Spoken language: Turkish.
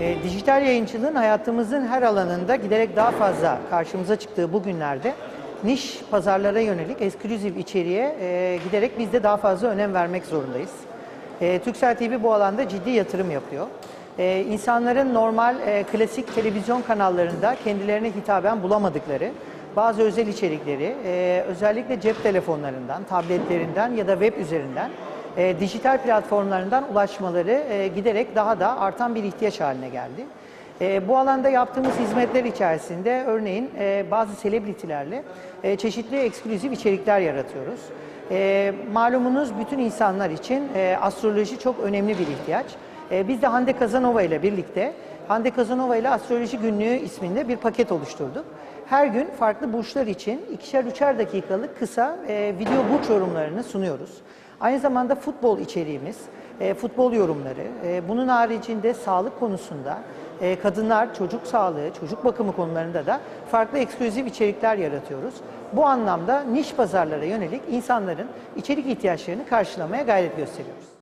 E, dijital yayıncılığın hayatımızın her alanında giderek daha fazla karşımıza çıktığı bu günlerde niş pazarlara yönelik ekskluzif içeriğe e, giderek biz de daha fazla önem vermek zorundayız. E, Türksel TV bu alanda ciddi yatırım yapıyor. E, insanların normal e, klasik televizyon kanallarında kendilerine hitaben bulamadıkları bazı özel içerikleri e, özellikle cep telefonlarından, tabletlerinden ya da web üzerinden e, dijital platformlarından ulaşmaları e, giderek daha da artan bir ihtiyaç haline geldi. E, bu alanda yaptığımız hizmetler içerisinde örneğin e, bazı selebritilerle e, çeşitli ekskluzif içerikler yaratıyoruz. E, malumunuz bütün insanlar için e, astroloji çok önemli bir ihtiyaç. E, biz de Hande Kazanova ile birlikte Hande Kazanova ile Astroloji Günlüğü isminde bir paket oluşturduk. Her gün farklı burçlar için ikişer üçer dakikalık kısa e, video burç yorumlarını sunuyoruz. Aynı zamanda futbol içeriğimiz, e, futbol yorumları, e, bunun haricinde sağlık konusunda e, kadınlar, çocuk sağlığı, çocuk bakımı konularında da farklı ekskluzif içerikler yaratıyoruz. Bu anlamda niş pazarlara yönelik insanların içerik ihtiyaçlarını karşılamaya gayret gösteriyoruz.